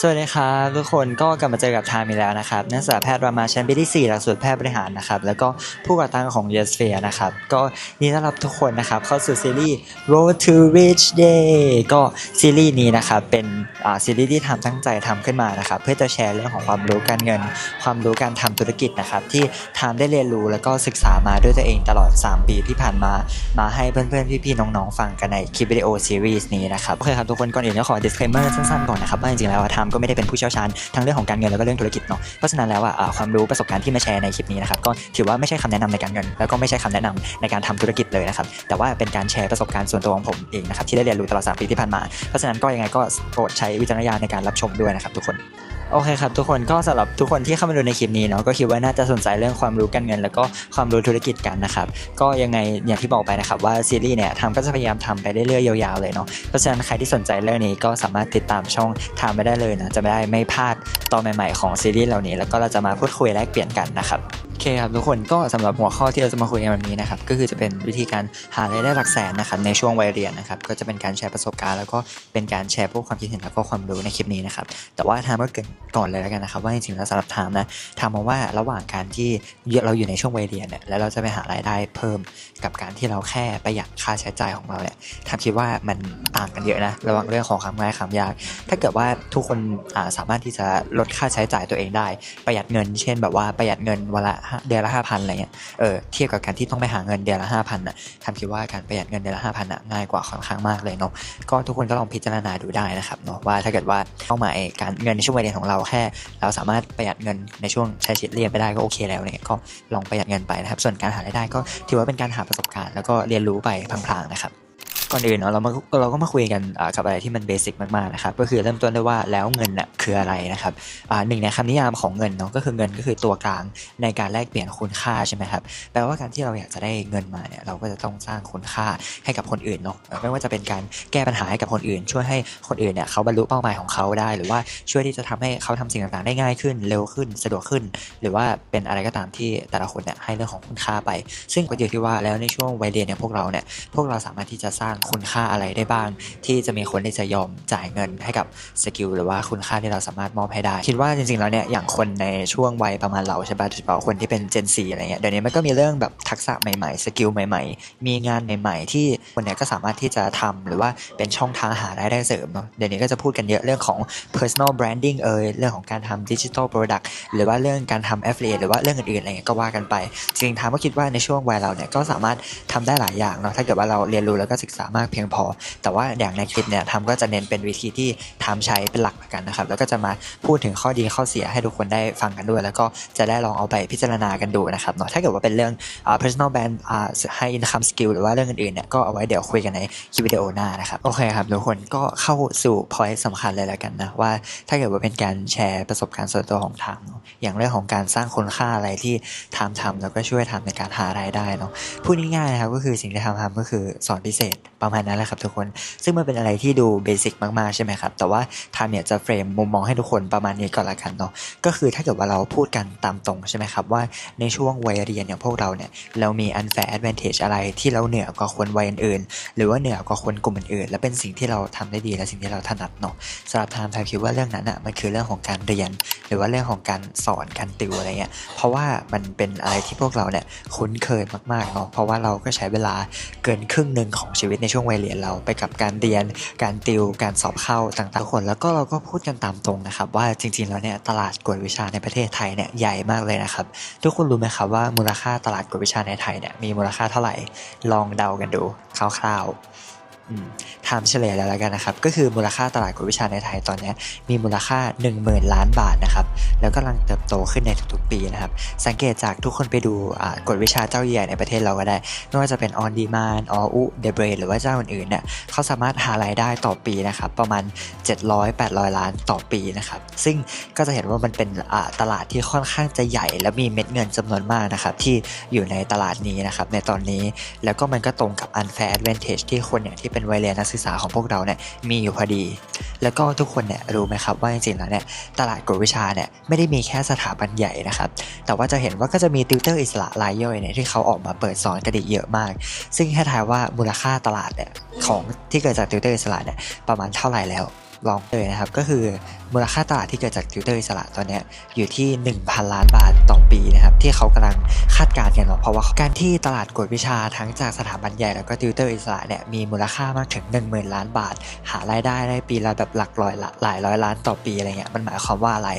สวัสดีครับทุกคนก็กลับมาเจอกับไทม์อีกแล้วนะครับนักศึกษาแพทย์รามาชั้นปีที่4หลักสูตรแพทย์บริหารนะครับแล้วก็ผู้ก่อตั้งของ y e s p h e r นะครับก็ยินดีต้อนรับทุกคนนะครับเข้าสู่ซีรีส์ Road to Rich Day ก็ซีรีส์นี้นะครับเป็นซีรีส์ที่ทำตั้งใจทำขึ้นมานะครับเพื่อจะแชร์เรื่องของความรู้การเงิน ความรู้การทำธุรกิจนะครับที่ทามได้เรียนรู้แล้วก็ศึกษามาด้วยตัวเองตลอด 3 ปีที่ผ่านมามาให้เพื่อนๆพี่ๆน้องๆฟังกันในคลิปวิดีโอซีรีส์นี้นะครับโอเคครับทุกคนก่อนอื่นก็ขอ disclaimer สั้นๆก่อนนะครับว่าจริงๆแล้วทามก็ไม่ได้เป็นผู้เชี่ยวชาญทั้งเรื่องของการเงินแล้วก็เรื่องธุรกิจเนาะเพราะฉะนั้นแล้วอะความรู้ประสบการณ์ที่มาแชร์ในคลิปนี้นะครับก็ถือว่าไม่ใช่คำแนะนำในการเงิน แล้วก็ไม่ใช่คำแนะนำในการทำธุรกิจเลยนะครับแต่ว่าเป็นการแชร์ประสบการณ์ส่วนตัวของผมเองนะครับที่ได้เรียนรู้ตลอด3ปีที่ผ่านมาเพราะฉะนั้นก็ยังไงก็โปรดใช้วิจารณญาณในการรับชมด้วยนะครับทุกคนโอเคครับทุกคนก็สำหรับทุกคนที่เข้ามาดูในคลิปนี้เนาะก็คิดว่าน่าจะสนใจเรื่องความรู้การเงิน แล้วก็ความรู้ธุรกิจกันนะครับก็ยังไงอย่างที่บอกไปนะครับว่าซีรีส์เนี่ยทำก็จะพยายามทำไปเรื่อยๆยาวๆเลยเนาะเพราะฉะนั้นใครที่สนใจเรื่องนี้ก็สามารถติดตามช่องทำไปได้เลยนะจะไม่ได้ไม่พลาดตอนใหม่ๆของซีรีส์เหล่านี้ แล้วก็เราจะมาพูดคุยแลกเปลี่ยนกันนะครับ โอเคครับทุกคนก็สำหรับหัวข้อที่เราจะมาคุยกันวันนี้นะครับก็คือจะเป็นวิธีการหารายได้หลักแสนนะครับในช่วงวัยเรียนนะครับก็จะเป็นการแชร์ประสบการณ์แล้วก็เป็นการแชร์พวกความคิดเห็นแล้วก็ความรู้ในคลิปนี้นะครับแต่ว่าทามก็เกินก่อนเลยแล้วกันนะครับว่าจริงๆแล้วสำหรับทามนะทามมองว่าระหว่างการที่เราอยู่ในช่วงวัยเรียนเนี่ยแล้วเราจะไปหารายได้เพิ่มกับการที่เราแค่ประหยัดค่าใช้จ่ายของเราเนี่ยทามคิดว่ามันต่างกันเยอะนะระหว่างเรื่องของคำง่ายคำยาก ถ้าเกิดว่าทุกคนสามารถที่จะลดค่าใช้จ่ายตัวเองได้ ประหยัดเงิน เช่น แบบว่าประหยัดเงินวันละห้าเดือนละห้าพันอะไรเงี้ยเออเทียบกับการที่ต้องไปหาเงินเดือนละห้าพันอะทามคิดว่าการประหยัดเงินเดือนละห้าพันอะง่ายกว่าค่อนข้างมากเลยเนาะก็ทุกคนก็ลองพิจารณาดูได้นะครับเนาะว่าถ้าเกิดว่าเป้าหมายการเงินในช่วงวัยเรียนของเราแค่ เราสามารถประหยัดเงินในช่วงใช้ชีวิตเรียนไปได้ก็โอเคแล้วเนี่ยก็ลองประหยัดเงินไปนะครับส่วนการหารายได้ก็ถือว่าเป็นการหาประสบการณ์แล้วก็เรียนรู้ไปพลางๆนะครับ ก่อนอื่นเนาะเรามาเราก็มาคุยกันกับอะไรที่มันเบสิกมากๆนะครับก็คือเริ่มต้นด้วยว่าแล้วเงินน่ะคืออะไรนะครับหนึ่งในคำนิยามของเงินเนาะก็คือเงินก็คือตัวกลางในการแลกเปลี่ยนคุณค่าใช่ไหมครับแปลว่าการที่เราอยากจะได้เงินมาเนี่ยเราก็จะต้องสร้างคุณค่าให้กับคนอื่นเนาะไม่ว่าจะเป็นการแก้ปัญหาให้กับคนอื่น ช่วยให้คนอื่นเนี่ยเขาบรรลุเป้าหมายของเขาได้ หรือว่าช่วยที่จะทำให้เขาทำสิ่งต่างๆได้ง่ายขึ้น เร็วขึ้นสะดวกขึ้น หรือว่าเป็นอะไรก็ตามที่แต่ละคนเนี่ยให้เรื่องของคุณค่าไป ซึ่งก็อยู่ที่ว่าแล้วในช่วงวัยเรียนเนี่ยพวกเราเนี่ยพวกเราสามารถที่จะสร้างคุณค่าอะไรได้บ้าง ที่จะมีคนที่จะยอมจ่ายเงินให้กับสกิลหรือว่าคุณค่าที่เราสามารถมอบให้ได้ คิดว่าจริงๆแล้วเนี่ยอย่างคนในช่วงวัยประมาณเราใช่ป่ะโดยเฉพาะคนที่เป็น Gen Z อะไรเงี้ยเดี๋ยวนี้มันก็มีเรื่องแบบทักษะใหม่ๆสกิลใหม่ ๆ มีงานใหม่ ๆ ที่คนเนี่ยก็สามารถที่จะทำหรือว่าเป็นช่องทางหารายได้เสริมเนาะเดี๋ยวนี้ก็จะพูดกันเยอะเรื่องของ personal branding เอยเรื่องของการทำ digital product หรือว่าเรื่องการทำ affiliate หรือว่าเรื่องอื่นๆอะไรเงี้ยก็ว่ากันไปจริงๆทามก็คิดว่าในช่วงวัยเราเนี่ยก็สามารถทำได้หลายอย่างเนาะถ้าเกิดว่าเราเรียนรู้แล้วก็ศึกษามากเพียงพอ แต่ว่าอย่างในคลิปเนี่ยทามก็จะเน้นเป็นวิธีที่ทามใช้เป็นหลักกันนะครับ แล้วก็จะมาพูดถึงข้อดีข้อเสียให้ทุกคนได้ฟังกันด้วย แล้วก็จะได้ลองเอาไปพิจารณากันดูนะครับเนาะถ้าเกิดว่าเป็นเรื่อง personal brand อ่า high income skill หรือว่าเรื่องอื่นๆเนี่ยก็เอาไว้เดี๋ยวคุยกันในคลิปวิดีโอหน้านะครับโอเคครับทุกคนก็เข้าสู่ point สำคัญเลยแล้วกันนะว่าถ้าเกิดว่าเป็นการแชร์ประสบการณ์ส่วนตัวของทามอย่างเรื่องของการสร้างคุณค่าอะไรที่ทามทำแล้วก็ช่วยทำในการหารายได้เนาะพูดง่ายๆนะครับก็คือสิ่งที่ทามทำก็คือสอนพิเศษประมาณนั้นแหละครับทุกคน ซึ่งมันเป็นอะไรที่ดูเบสิกมากๆใช่ไหมครับ แต่ว่าทามเนี่ยจะเฟรมมุมมองให้ทุกคนประมาณนี้ก่อนละกันเนาะ ก็คือถ้าเกิดว่าเราพูดกันตามตรงใช่ไหมครับว่าในช่วงวัยเรียนอย่างพวกเราเนี่ยเรามี unfair advantage อะไรที่เราเหนือกว่าคนวัยอื่นๆหรือว่าเหนือกว่าคนกลุ่มอื่นๆและเป็นสิ่งที่เราทำได้ดีและสิ่งที่เราถนัดเนาะสำหรับทามทามคิดว่าเรื่องนั้นอะมันคือเรื่องของการเรียน หรือว่าเรื่องของการสอนการติวอะไรเงี้ย เพราะว่ามันเป็นอะไรที่พวกเราเนี่ยคุ้นเคยมากๆเนาะเพราะว่าเราก็ใช้เวลาเกินครึ่งหนึ่งของชีวิตในช่วงวัยเรียนเราไปกับการเรียน การติว การสอบเข้าต่างๆทุกคนแล้วก็เราก็พูดกันตามตรงนะครับ ว่าจริงๆแล้วเนี่ยตลาดกวดวิชาในประเทศไทยเนี่ยใหญ่มากเลยนะครับ ทุกคนรู้ไหมครับว่ามูลค่าตลาดกวดวิชาในไทยเนี่ยมีมูลค่าเท่าไหร่ลองเดากันดูคร่าวๆ อืมทำเฉลยแล้วแล้วกันนะครับ ก็คือมูลค่าตลาดกวดวิชาในไทยตอนนี้มีมูลค่า 10,000 ล้านบาทนะครับ แล้วก็กำลังเติบโตขึ้นในทุกๆปีนะครับ สังเกตจากทุกคนไปดูกฎวิชาเจ้าใหญ่ในประเทศเราก็ได้ ไม่ว่าจะเป็น On Demand ออุเดเบรหรือว่าเจ้าอื่นๆเนี่ยเขาสามารถหารายได้ต่อปีนะครับ ประมาณ 700-800 ล้านต่อปีนะครับ ซึ่งก็จะเห็นว่ามันเป็นตลาดที่ค่อนข้างจะใหญ่ และมีเม็ดเงินจำนวนมากนะครับที่อยู่ในตลาดนี้นะครับในตอนนี้ แล้วก็มันก็ตรงกับ unfair advantage ที่คนเนี่ยที่เป็นวัยเรียนนักศึกษาของพวกเราเนี่ยมีอยู่พอดี แล้วก็ทุกคนเนี่ยรู้ไหมครับว่าจริงๆแล้วเนี่ยตลาดกวดวิชาเนี่ยไม่ได้มีแค่สถาบันใหญ่นะครับ แต่ว่าจะเห็นว่าก็จะมีติวเตอร์อิสระรายย่อยเนี่ยที่เขาออกมาเปิดสอนกันอีกเยอะมาก ซึ่งให้ทายว่ามูลค่าตลาดเนี่ยของที่เกิดจากติวเตอร์อิสระเนี่ยประมาณเท่าไหร่แล้ว ลองเลยนะครับ ก็คือมูลค่าตลาดที่เกิดจากติวเตอร์อิสระตอนนี้อยู่ที่ 1,000 ล้านบาทต่อปีนะครับ ที่เขากำลังคาดการณ์กันเนาะเพราะว่าการที่ตลาดกวดวิชาทั้งจากสถาบันใหญ่แล้วก็ติวเตอร์อิสระเนี่ยมีมูลค่ามากถึง 10,000 ล้านบาท หารายได้ได้ปีละแบบหลักร้อยละหลายร้อยล้านต่อปีอะไรเงี้ยมันหมายความว่าอะไร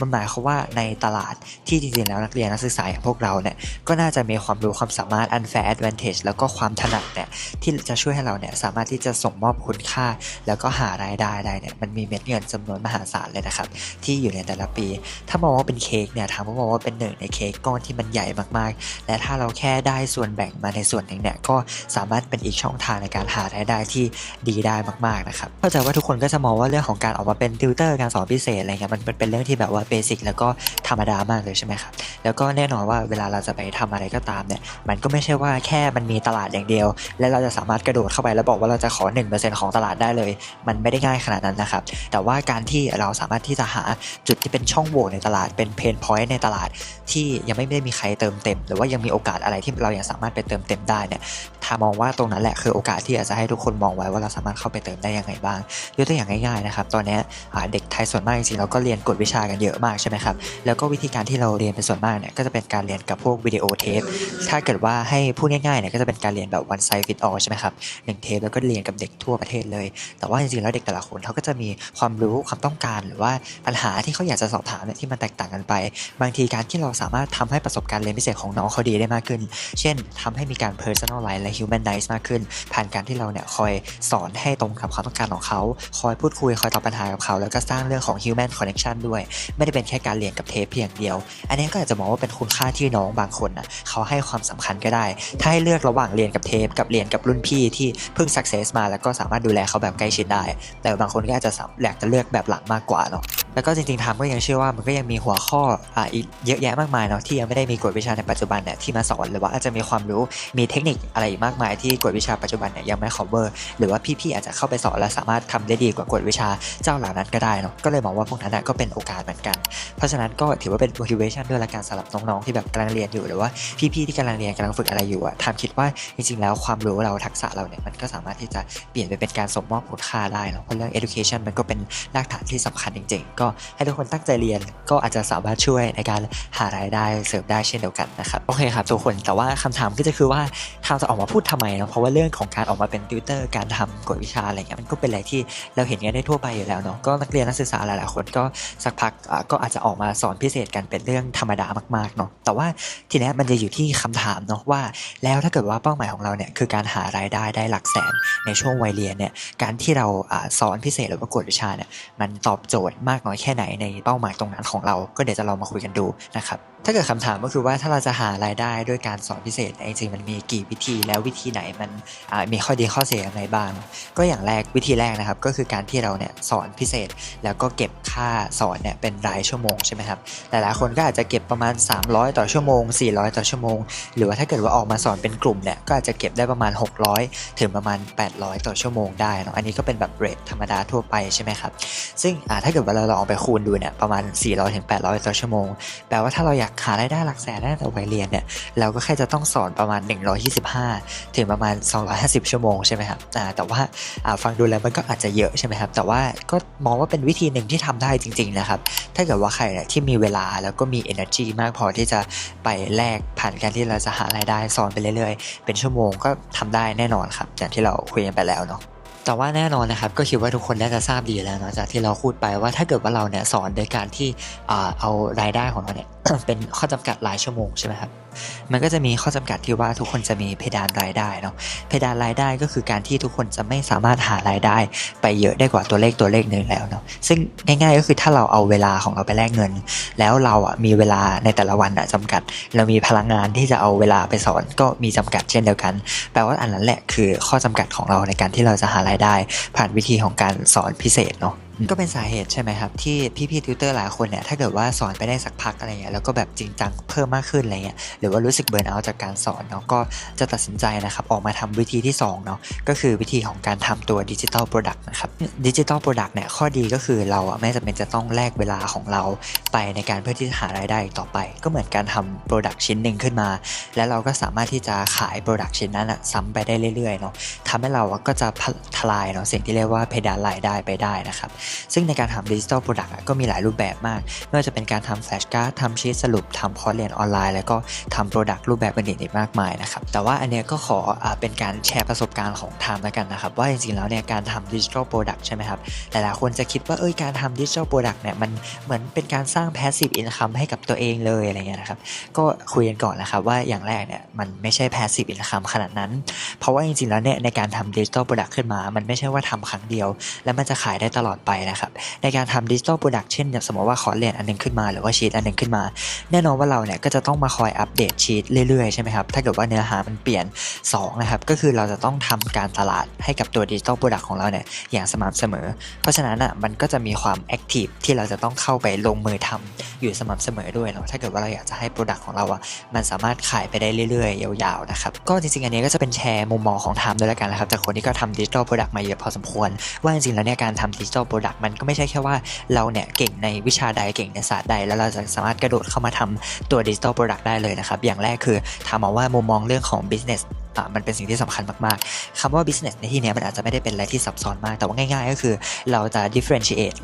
มันหมายความว่าในตลาดที่จริงๆแล้วนักเรียนนักศึกษาอย่างพวกเราเนี่ยก็น่าจะมีความรู้ความสามารถ unfair advantage แล้วก็ความถนัดเนี่ยที่จะช่วยให้เราเนี่ยสามารถที่จะส่งมอบคุณค่า แล้วก็หารายได้ได้เนี่ยมันมีเม็ดเงินจำนวนมหาศาลเลยนะครับ ที่อยู่ในแต่ละปี ถ้ามองว่าเป็นเค้กเนี่ยถามว่ามองว่าเป็นหนึ่งในเค้กก้อนที่มันใหญ่มากๆ และถ้าเราแค่ได้ส่วนแบ่งมาในส่วนหนึ่งเนี่ยก็สามารถเป็นอีกช่องทางในการหารายได้ที่ดีได้มากๆนะครับเข้าใจว่าทุกคนก็จะมองว่าเรื่องของการออกมาเป็นติวเตอร์การสอนพิเศษอะไรเงี้ยมันเป็นเรื่องที่แบบว่าเบสิกแล้วก็ธรรมดามากเลยใช่ไหมครับแล้วก็แน่นอนว่าเวลาเราจะไปทำอะไรก็ตามเนี่ยมันก็ไม่ใช่ว่าแค่มันมีตลาดอย่างเดียว และเราจะสามารถกระโดดเข้าไปแล้วบอกว่าเราจะขอ 1%ของตลาดได้เลย มันไม่ได้ง่ายขนาดนั้นนะครับ แต่ว่าการที่เราสามารถที่จะหาจุดที่เป็นช่องโหว่ในตลาดเป็นเพนพอยต์ในตลาด ที่ยังไม่ได้มีใครเติมเต็ม หรือว่ายังมีโอกาสอะไรที่เรายังสามารถไปเติมเต็มได้เนี่ยถ้ามองว่าตรงนั้นแหละคือโอกาสที่อาจจะให้ทุกคนมองไว้ว่าเราสามารถเข้าไปเติมได้ยังไงบ้างยกตัวอย่างง่ายๆนะครับตอนนี้ยอ่าเด็กไทยส่วนมากจริงๆเราก็เรียนกฎวิชากันเยอะมากใช่ไหมครับแล้วก็วิธีการที่เราเรียนเป็นส่วนมากเนี่ยก็จะเป็นการเรียนกับพวกวิดีโอเทปถ้าเกิดว่าให้พูดง่ายๆเนี่ยก็จะเป็นการเรียนแบบ one size fit all ใช่ไหมครับหนึ่งเทปแล้วก็เรียนกับเด็กทั่วประเทศเลย แต่ว่าจริงๆแล้วเด็กแต่ละคนเขาก็จะมีความรู้ความต้องการ หรือว่าปัญหาที่เขาอยากจะสอบถามเนี่ยที่มันแตกต่างกันไป บางทีการที่เราสามารถทำให้ประสบการณ์เรียนพิเศษของน้องเขาดีได้มากขึ้น เช่นทำให้มีการ personalize และ humanize มากขึ้น ผ่านการที่เราเนี่ยคอยสอนให้ตรงกับความต้องการของเขา คอยพูดคุยคอยตอบปัญหากับเขา แล้วก็สร้างเรื่องของ human connection ด้วย ไม่ได้เป็นแค่การเรียนกับเทปเพียงเดียว อันนี้ก็อาจจะมองว่าเป็นคุณค่าที่น้องบางคนนะเขาให้ความสำคัญก็ได้ ถ้าให้เลือกระหว่างเรียนกับเทปกับเรียนกับรุ่นพี่ที่เพิ่ง success มาแล้วก็สามารถดูแลเขาแบบใกล้ชิดได้ แต่บางคนน่าจจะแหลกจะเลือกแบบหลังมากกว่าเนาะ แล้วก็จริงๆทาก็ยังเชื่อว่ามันก็ยังมีหัวข้ออ่าอีกเยอะแยะมากมายเนาะที่ยังไม่ได้มีกฎวิชาในปัจจุบันเนี่ยที่มาสอนหรือว่าอาจจะมีความรู้มีเทคนิคอะไรอีกมากมายที่กฎวิชาปัจจุบันเนี่ยยังไม่ cover หรือว่าพี่ๆอาจจะเข้าไปสอนและสามารถทำได้ดีกว่ากฎวิชาเจ้าเหล่านั้นก็ได้เนาะก็เลยมองว่าพวกนั้นนะก็เป็นโอกาสเหมือนกัน เพราะฉะนั้นก็ถือว่าเป็น motivation ด้วยละกันสำหรับน้องๆที่แบบกำลังเรียนอยู่หรือว่าพี่ๆที่กำลังเรียนกำลังฝึกอะไรอยู่อะทามคิดว่าจริงๆ แล้วความรู้เราทักษะเราเนี่ยมันก็สามารถที่จะเปลี่ยนไปเป็นการส่งมอบคุณค่าได้เนาะเพราะเรื่อง education มันก็เป็นรากฐานที่สำคัญจริงๆก็ให้ทุกคนตั้งใจเรียนก็อาจจะสามารถช่วยในการหารายได้เสริมได้เช่นเดียวกันนะครับโอเคครับทุกคนแต่ว่าคำถามก็จะคือว่าทามจะออกมาพูดทำไมเนาะเพราะว่าเรื่องของการออกมาเป็นติวเตอร์การทำกฎวิชาอะไรเงี้ยมันก็เป็นอะไรที่เราเห็นกันได้ทั่วไปอยู่แล้วเนาะก็นักเรียนนักศึกษาหลายๆคนก็สักพักก็อาจจะออกมาสอนพิเศษกันเป็นเรื่องธรรมดามากๆเนาะแต่ว่าทีนี้มันจะอยู่ที่คำถามเนาะว่า แล้วถ้าเกิดว่าเป้าหมายของเราเนี่ยคือการหารายได้ได้หลักแสนในช่วงวัยเรียนเนี่ยการที่เราอ่าสอนพิเศษหรือว่ากฎวิชาเนี่ยมันตอบโจทย์มากน้อยแค่ไหนในเป้าหมายตรงนั้นของเรา ก็เดี๋ยวจะลองมาคุยกันดูนะครับ ถ้าเกิดคำถามก็คือว่าถ้าเราจะหารายได้ด้วยการสอนพิเศษเนี่ยจริงๆมันมีกี่วิธีแล้ววิธีไหนมันมีข้อดีข้อเสียยังไงบ้างก็อย่างแรกวิธีแรกนะครับ ก็คือการที่เราเนี่ยสอนพิเศษ แล้วก็เก็บค่าสอนเนี่ยเป็นรายชั่วโมงใช่ไหมครับหลายๆคนก็อาจจะเก็บประมาณ 300 ต่อชั่วโมง 400 ต่อชั่วโมง หรือว่าถ้าเกิดว่าออกมาสอนเป็นกลุ่มเนี่ยก็อาจจะเก็บได้ประมาณ 600 ถึงประมาณ 800 ต่อชั่วโมงได้เนาะอันนี้ก็เป็นแบบเรทธรรมดาทั่วไปใช่ไหมครับซึ่งถ้าเกิดว่าเราลองไปคูณดูเนี่ยประมาณ 400 ถึง 800 ต่อชั่วโมงแปลว่าถ้าเราอยากหารายได้หลักแสนได้ตั้งแต่วัยเรียนเนี่ยเราก็แค่จะต้องสอนประมาณ 125 ถึงประมาณ 250 ชั่วโมงใช่ไหมครับแต่ว่าฟังดูแล้วมันก็อาจจะเยอะใช่ไหมครับแต่ว่าก็มองว่าเป็นวิธีหนึ่งที่ทำได้จริงๆนะครับถ้าเกิดว่าใครเนี่ยที่มีเวลาแล้วก็มี energy มากพอที่จะไปแลกผ่านการที่เราจะหารายได้สอนไปเรื่อยๆ เป็นชั่วโมงก็ทำได้แน่นอนครับอย่างที่เราคุยกันไปแล้วเนาะแต่ว่าแน่นอนนะครับก็คิดว่าทุกคนน่าจะทราบดีแล้วเนาะจากที่เราพูดไปว่าถ้าเกิดว่าเราเนี่ยสอนโดยการที่เอารายได้ของเราเนี่ยเป็นข้อจำกัดรายชั่วโมงใช่ไหมครับ มันก็จะมีข้อจำกัดที่ว่าทุกคนจะมีเพดานรายได้เนาะ เพดานรายได้ก็คือการที่ทุกคนจะไม่สามารถหารายได้ ไปเยอะได้กว่าตัวเลขตัวเลขหนึ่งแล้วเนาะ ซึ่งง่ายๆก็คือถ้าเราเอาเวลาของเราไปแลกเงิน แล้วเราอะมีเวลาในแต่ละวันอะจำกัด เรามีพลังงานที่จะเอาเวลาไปสอนก็มีจำกัดเช่นเดียวกัน แปลว่าอันนั้นแหละคือข้อจำกัดของเราในการที่เราจะหารายได้ ผ่านวิธีของการสอนพิเศษเนาะ ก็เป็นสาเหตุใช่ไหมครับ ที่พี่ๆติวเตอร์หลายคนเนี่ยถ้าเกิดว่าสอนไปได้สักพักอะไรเงี้ยแล้วก็แบบจริงจังเพิ่มมากขึ้นอะไรเงี้ยหรือว่ารู้สึกเบิร์นเอาจากการสอนเนาะก็จะตัดสินใจนะครับออกมาทำวิธีที่2เนาะก็คือวิธีของการทำตัวดิจิ t a ลโปรดักต์นะครับดิจิ t a ลโปรดักต์เนี่ยข้อดีก็คือเราอะไม่จำเป็นจะต้องแลกเวลาของเราไปในการเพื่อที่จะหารายได้ต่อไป ก็เหมือนการทำโปรดักต์ชิ้นหนึ่งขึ้นมา แล้วเราก็สามารถที่จะขายโปรดักต์ชิ้นนั้นอะซ้ำไปได้เรื่อยๆเนาะทำให้เราก็จะทลายเนาะสิ่งที่เรียกว่าเพดานรายได้ไปได้นะครับซึ่งในการทำดิจิ t a ลโปรดักต์ก็มีหลายรูปแบบมาก ไม่ว่าจะเป็นการทำแฟลชการ์ดทำชีตสรุปทำคอร์สเรียนออนไลน์ แล้วก็ทำโปรดักต์รูปแบบอื่นๆอีกมากมายนะครับแต่ว่าอันเนี้ยก็ขออเป็นการแชร์ประสบการณ์ของไทม์แล้วกันนะครับ ว่าจริงๆแล้วเนี่ยการทำดิจิทัลโปรดักต์ใช่ไหมครับหลายๆคนจะคิดว่าเอ้ยการทำดิจิทัลโปรดักต์เนี่ยมันเหมือนเป็นการสร้าง passive income ให้กับตัวเองเลยอะไรเงี้ยนะครับก็คุยกันก่อนนะครับว่าอย่างแรกเนี่ยมันไม่ใช่ passive income ขนาดนั้น เพราะว่าจริงๆแล้วเนี่ยในการทำดิจิทัลโปรดักต์ขึ้นมา มันไม่ใช่ว่าทำครั้งเดียว แล้วมันจะขายได้ตลอดไปนะครับในการทำดิจิทัลโปรดักต์เช่นสมมติว่าขอเรียนอันหนึงขึ้นมาหรือว่าชีตอันหนึงขึ้นมา แน่นอนว่าเราเนี่ยก็จะต้องมาคอยอัปเดตชีตเรื่อยๆใช่ไหมครับถ้าเกิดว่าเนื้อหามันเปลี่ยน2นะครับก็คือเราจะต้องทำการตลาดให้กับตัวดิจิทัลโปรดักต์ของเราเนี่ยอย่างสม่ำเสมอ เพราะฉะนั้นอะมันก็จะมีความแอคทีฟที่เราจะต้องเข้าไปลงมือทำอยู่สม่ำเสมอด้วยเนาะถ้าเกิดว่าเราอยากจะให้โปรดักต์ของเราอะมันสามารถขายไปได้เรื่อยๆ ยาวๆนะครับก็จริงๆอันนี้ก็จะเป็นแชร์มุมมองของไทม์ด้วยแล้วกันนะครับจากคนที่ก็ทำดิจิทัลโปรดักต์มาเยอะพอสมควรว่าจริงๆแล้วเนี่ยการทำดิจิทัลโปรดักต์มันก็ไม่ใช่แค่ว่าเราเนี่ยเก่งในวิชาใดเก่งในศาสตร์ใด แล้วเราจะสามารถกระโดดเข้ามาทำตัวดิจิตอลโปรดักต์ได้เลยนะครับ อย่างแรกคือถามมาว่ามุมมองเรื่องของ business มันเป็นสิ่งที่สำคัญมากๆคำว่า business ในที่นี้มันอาจจะไม่ได้เป็นอะไรที่ซับซ้อนมาก แต่ว่าง่าย ๆ ก็คือเราจะ differentiate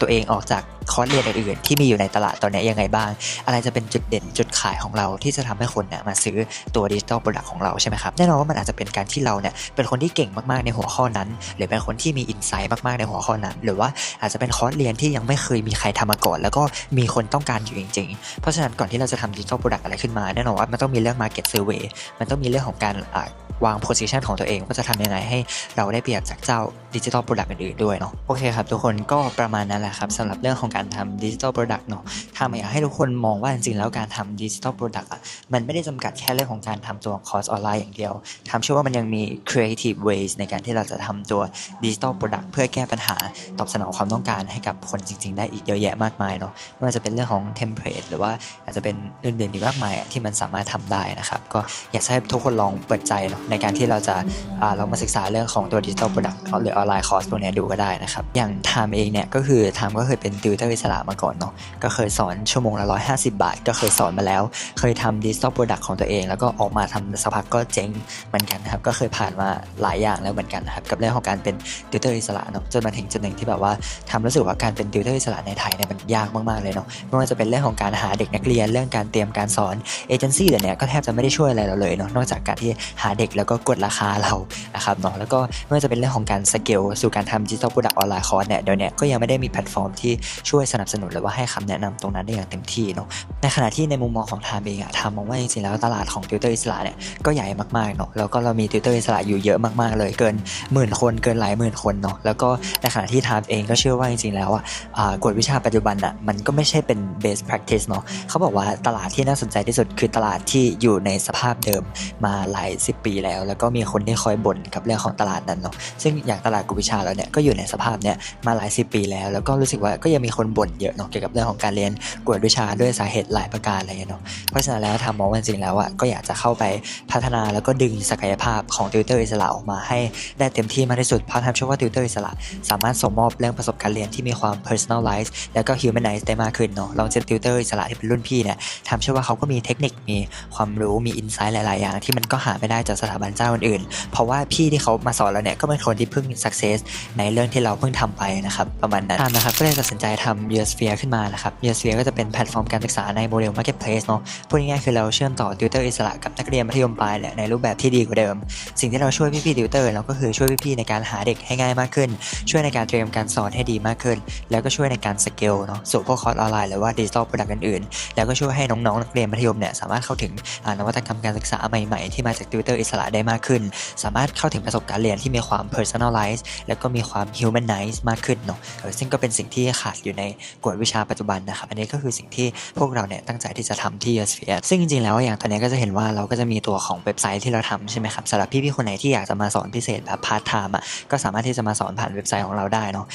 ตัวเองออกจากคอร์สเรียนอื่นๆที่มีอยู่ในตลาดตอนนี้ยังไงบ้าง อะไรจะเป็นจุดเด่นจุดขายของเราที่จะทำให้คนเนี่ยมาซื้อตัวดิจิทัลโปรดักต์ของเราใช่ไหมครับแน่นอนว่ามันอาจจะเป็นการที่เราเนี่ยเป็นคนที่เก่งมากๆในหัวข้อนั้น หรือเป็นคนที่มีอินไซต์มากๆในหัวข้อนั้น หรือว่าอาจจะเป็นคอร์สเรียนที่ยังไม่เคยมีใครทำมาก่อน แล้วก็มีคนต้องการอยู่จริง ๆ เพราะฉะนั้นก่อนที่เราจะทำดิจิทัลโปรดักต์อะไรขึ้นมาแน่นอนว่ามันต้องมีเรื่อง market survey มันต้องมีเรื่องของการอ่า วาง position ของตัวเองว่าจะทำยังไงให้เราได้เปรียบจากเจ้าดิจิทัลโปรดักต์อื่นๆด้วยเนาะโอเคครับทุกคนก็ประมาณนั้นแหละครับสำหรับเรื่องของการทำดิจิทัลโปรดักต์เนาะทำอยากให้ทุกคนมองว่าจริงๆแล้วการทำดิจิทัลโปรดักต์อะมันไม่ได้จำกัดแค่เรื่องของการทำตัวคอร์สออนไลน์อย่างเดียวทำเชื่อว่ามันยังมี creative ways ในการที่เราจะทำตัวดิจิทัลโปรดักต์เพื่อแก้ปัญหาตอบสนองความต้องการให้กับคนจริง ๆ ได้อีกเยอะแยะมากมายเนาะไม่ว่าจะเป็นเรื่องของเทมเพลตหรือว่าอาจจะเป็นอื่นๆอีกมากมายอะที่มันสามารถทำได้นะครับก็อยากให้ทุกคนลองเปิดใจเนาะในการที่เราจะอ่าเรามาศึกษาเรื่องของตัวดิจิทัลโปรดักต์หรือออนไลน์คอร์สพวกนี้ดูก็ได้นะครับ อย่างไทม์เองเนี่ยก็คือไทม์ก็เคยเป็นติวเตอร์อิสระมาก่อนเนาะก็เคยสอนชั่วโมงละ150บาท ก็เคยสอนมาแล้ว เคยทำดิจิทัลโปรดักต์ของตัวเอง แล้วก็ออกมาทำสักพักก็เจ๊งเหมือนกันนะครับก็เคยผ่านมาหลายอย่างแล้วเหมือนกันนะครับกับเรื่องของการเป็นติวเตอร์อิสระเนาะจนมาถึงจุดหนึ่งที่แบบว่าทำรู้สึกว่าการเป็นติวเตอร์อิสระในไทยเนี่ยมันยากมากๆเลยเนาะไม่ว่าจะเป็นเรื่องของการหาเด็กนักเรียนเรื่องการเตรียมการสอนเอเจนซี่เดี๋ยวนี้ก็แทบจะไม่ได้ช่วยอะไรเราเลยเนาะนอกจากการที่หาเด็กแล้วก็กดราคาเรานะครับเนาะแล้วก็ไม่ว่าจะเป็นเรื่องของการสเกลสู่การทำดิจิทัลโปรดักต์ออนไลน์คอร์สเนี่ยเดี๋ยวนี้ก็ยังไม่ได้มีแพลตฟอร์มที่ช่วยสนับสนุนหรือว่าให้คำแนะนำตรงนั้นได้อย่างเต็มที่เนาะในขณะที่ในมุมมองของไทม์เองอะไทม์มองว่าจริงๆแล้วตลาดของติวเตอร์อิสระเนี่ยก็ใหญ่มากๆเนาะแล้วก็เรามีติวเตอร์อิสระอยู่เยอะมากๆเลยเกินหมื่นคนเกินหลายหมื่นคนเนาะแล้วก็ในขณะที่ไทม์เองก็เชื่อว่าจริงๆแล้วอะอ่ากฎวิชาปัจจุบันอะมันก็ไม่ใช่เป็น best practice เนาะเขาบอกว่าตลาดที่น่าสนใจที่สุดคือตลาดที่อยู่ในสภาพเดิมมาหลายสิบปีแล้ว แล้วก็มีคนที่คอยบ่นกับเรื่องของตลาดนั้นเนาะซึ่งอย่างตลาดกฎวิชาเราเนี่ยก็อยู่ในสภาพเนี่ยมาหลายสิบปีแล้ว แล้วก็รู้สึกว่าก็ยังมีคนบ่นเยอะเนาะเกี่ยวกับเรื่องของการเรียนกวดวิชาด้วยสาเหตุหลายประการอะไรเนาะเพราะฉะนั้นแล้วทำมองว่าจริงแล้วอะก็อยากจะเข้าไปพัฒนาแล้วก็ดึงศักยภาพของติวเตอร์อิสระออกมาให้ได้เต็มที่มากที่สุดเพราะทำเชื่อว่าติวเตอร์อิสระสามารถส่งมอบเรื่องประสบการณ์เรียนที่มีความ personalize แล้วก็ humanize ได้มากขึ้นเนาะลองเจอติวเตอร์อิสระที่เป็นรุ่นพี่เนี่ยทำเชื่อว่าเขาก็มีเทคนิคมีความรู้มีอินไซต์หลาย ๆ อย่าง ที่มันก็หาไม่ได้จากสถาบันเจ้าอื่นๆ เพราะว่าพี่ที่เขามาสอนเราเนี่ยก็เป็นคนที่เพิ่ง success ในเรื่องที่เราเพิ่งทำไปนะครับประมาณนั้นนะครับก็เลยตัดสินใจทำ u s p h e r e ขึ้นมานะครับ u s p h e r e ก็จะเป็นแพลตฟอร์มการศึกษาในโมเดล marketplace เนาะพูดง่ายๆคือเราเชื่อมต่อติวเตอร์อิสระกับนักเรียนมัธยมปลายเนี่ยในรูปแบบที่ดีกว่าเดิม สิ่งที่เราช่วยพี่ๆติวเตอร์เราก็คือช่วยพี่ๆในการหาเด็กให้ง่ายมากขึ้น ช่วยในการเตรียมการสอนให้ดีมากขึ้น แล้วก็ช่วยในการสเกลเนาะสู่พวกคอร์สออนไลน์หรือว่าดิจิทัลโปรดักต์อื่นๆแล้วก็ช่วยให้น้องๆนักเรียนมัธยมเนี่ยสามารถเข้าถึงนวัตกรรมการศึกษาใหม่ๆที่มาจากติวเตอร์อิสระได้มากขึ้น สามารถเข้าถึงประสบการณ์เรียนที่มีความ personalize แล้วก็มีความ humanize มากขึ้นเนาะซึ่งก็เป็นสิ่งที่ขาดอยู่ในกวดวิชาปัจจุบันนะครับ อันนี้ก็คือสิ่งที่พวกเราเนี่ยตั้งใจที่จะทำที่ u s p h ซึ่งจริงๆแล้วอย่างตอนนี้ก็จะเห็นว่าเราก็จะมีตัวของเว็บไซต์ที่เราทำใช่ไหมครับสำหรับพี่ๆคนไหนที่อยากจะมาสอนพิเศษแบบพาร์ทไทม์อะก็สามารถที่จะมาสอนผ่านเว็บไซต์ของเราได้เนาะ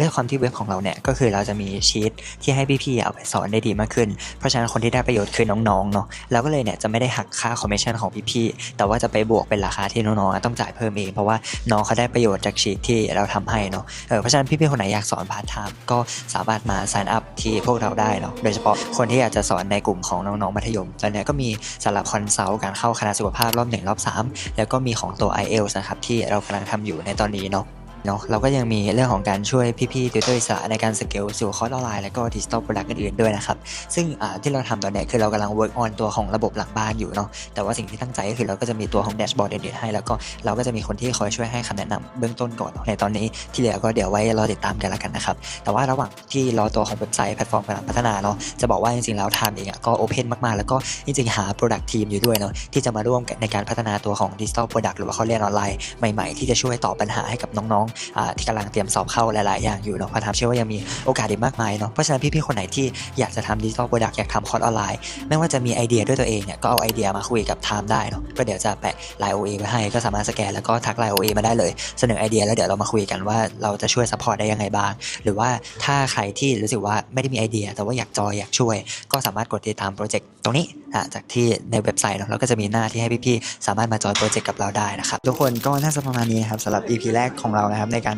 ด้วยความที่เว็บของเราเนี่ยก็คือเราจะมีชีตที่ให้พี่ๆเอาไปสอนได้ดีมากขึ้น เพราะฉะนั้นคนที่ได้ประโยชน์คือน้องๆเนาะเราก็เลยเนี่ยจะไม่ได้หักค่าคอมมิชชั่นของพี่ๆแต่ว่าจะไปบวกเป็นราคาที่น้องๆต้องจ่ายเพิ่มเอง เพราะว่าน้องเขาได้ประโยชน์จากชีทที่เราทำให้เนาะเออเพราะฉะนั้นพี่ๆคนไหนอยากสอนพาร์ทไทม์ก็สามารถมาสานอัพที่พวกเราได้เนาะโดยเฉพาะคนที่อยากจะสอนในกลุ่มของน้องๆมัธยมตอนนี้ก็มีสำหรับคอนซัลท์การเข้าคณะสุขภาพรอบหนึ่งรอบสามแล้วก็มีของตัว i อเอลนะครับที่เรากำลังทำอยู่ในตอนนี้เนาะ เนาะเราก็ยังมีเรื่องของการช่วยพี่ๆติวเตอร์อิสระในการสเกลสู่คอร์สออนไลน์แล้วก็ดิจิตอลโปรดักต์อื่นๆด้วยนะครับ ซึ่งที่เราทำตอนนี้คือเรากำลัง work on ตัวของระบบหลังบ้านอยู่เนาะแต่ว่าสิ่งที่ตั้งใจก็คือเราก็จะมีตัวของแดชบอร์ดเด่นๆให้ แล้วก็เราก็จะมีคนที่คอยช่วยให้คำแนะนำเบื้องต้นก่อนในตอนนี้ที่เหลือก็เดี๋ยวไว้รอติดตามกันละกันนะครับแต่ว่าระหว่างที่รอตัวของเว็บไซต์แพลตฟอร์มกำลังพัฒนาเนาะจะบอกว่าจริงๆแล้วทำเองก็โอเพนมากๆ แล้วก็จริงๆหา Product Team อยู่ด้วยเนาะที่จะมาร่วมในการพัฒนาตัวของ Digital Product หรือว่าเขาเรียนออนไลน์ใหม่ๆที่จะช่วยตอบปัญหาให้กับน้องอที่กำลังเตรียมสอบเข้าหลาย ๆ อย่างอยู่เนาะพาทามเชื่อว่ายังมีโอกาสอีกมากมายเนาะเพราะฉะนั้นพี่ ๆ คนไหนที่อยากจะทำ Digital Product อยากทำคอร์สออนไลน์ ไม่ว่าจะมีไอเดียด้วยตัวเองเนี่ยก็เอาไอเดียมาคุยกับไทม์ได้เนาะก็เดี๋ยวจะแปะไลน์ OA ไว้ให้ก็สามารถสแกนแล้วก็ทักไลน์ OA มาได้เลยเสนอไอเดียแล้วเดี๋ยวเรามาคุยกันว่าเราจะช่วยซัพพอร์ตได้ยังไงบ้างหรือว่าถ้าใครที่รู้สึกว่าไม่ได้มีไอเดีย แต่ว่าอยากจอยอยากช่วย ก็สามารถกดติดตามโปรเจกต์ตรงนี้จากที่ในเว็บไซต์เนาะเราก็จะมีหน้าที่ให้พี่ๆสามารถมาจอยโปรเจกต์กับเราได้นะครับทุกคนก็น่าจะประมาณนี้ครับสำหรับ EP แรกของเรานะครับในการ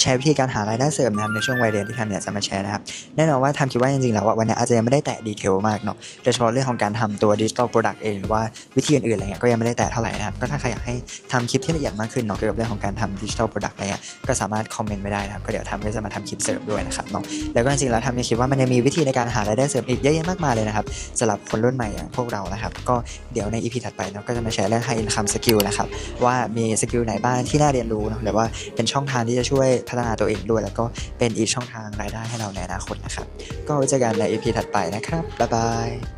แชร์วิธีการหารายได้เสริมนะครับในช่วงวัยเรียนที่ทำเนี่ยจะมาแชร์นะครับแน่นอนว่าทำคิดว่าจริงๆแล้ววันนี้อาจจะยังไม่ได้แตะดีเทลมากเนาะโดยเฉพาะเรื่องของการทำตัวดิจิ t a ลโปรดักต์เองหรือว่าวิธีอื่นๆอะไรเงี้ยก็ยังไม่ได้แตะเท่าไหร่นะครับก็ถ้าใครอยากให้ทำคลิปที่ละเอียดมากขึ้นเนาะเกี่ยวกับเรื่องของการทำดิจิ t a ลโปรดักต์อะไรเงี้ยก็สามารถคอมเมนต์ไว้ได้นะครับก็เดี๋ยวทำก็จะมาทำคลิปเสริมด้วยนะครับเนาะแล้วก็จริงๆแล้วทำยังคิดว่ามันยังมีวิธีในการหารายได้เสริมอีกเยอะแยะมากมายเลยนะครับสำหรับคนรุ่นใหม่อย่างพวกเรานะครับก็เดี๋ยวใน EP ถัดไปเนาะก็จะมาแชร์เรื่อง high income skill นะครับว่ามีสกิลไหนบ้างที่น่าเรียนรู้เนาะหรือว่าเป็นช่องทางที่จะช่วยพัฒนาตัวเองด้วย แล้วก็เป็นอีกช่องทางรายได้ให้เราในอนาคตนะครับ ก็ไว้เจอกันใน EP ถัดไปนะครับ บ๊ายบาย